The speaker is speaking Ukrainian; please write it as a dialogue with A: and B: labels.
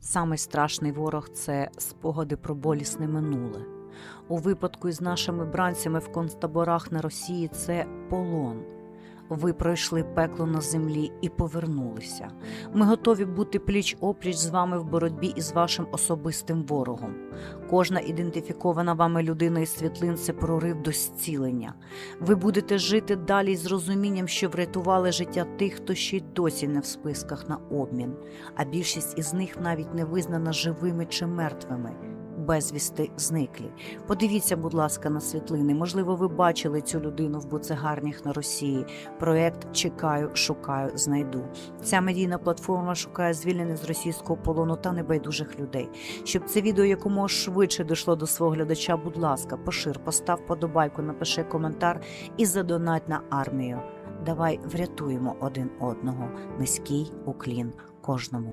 A: Самий страшний ворог це спогади про болісне минуле. У випадку із нашими бранцями в концтаборах на Росії це полон. Ви пройшли пекло на землі і повернулися. Ми готові бути пліч опліч з вами в боротьбі із вашим особистим ворогом. Кожна ідентифікована вами людина із світлин це прорив до зцілення. Ви будете жити далі з розумінням, що врятували життя тих, хто ще й досі не в списках на обмін, а більшість із них навіть не визнана живими чи мертвими. Безвісти зниклі. Подивіться, будь ласка, на світлини. Можливо, ви бачили цю людину в буцегарнях на Росії. Проект Чекаю, шукаю, знайду. Ця медійна платформа шукає звільнених з російського полону та небайдужих людей. Щоб це відео якомога швидше дійшло до свого глядача, будь ласка, пошир, постав подобайку, напиши коментар і задонать на армію. Давай врятуємо один одного. Низький уклін кожному.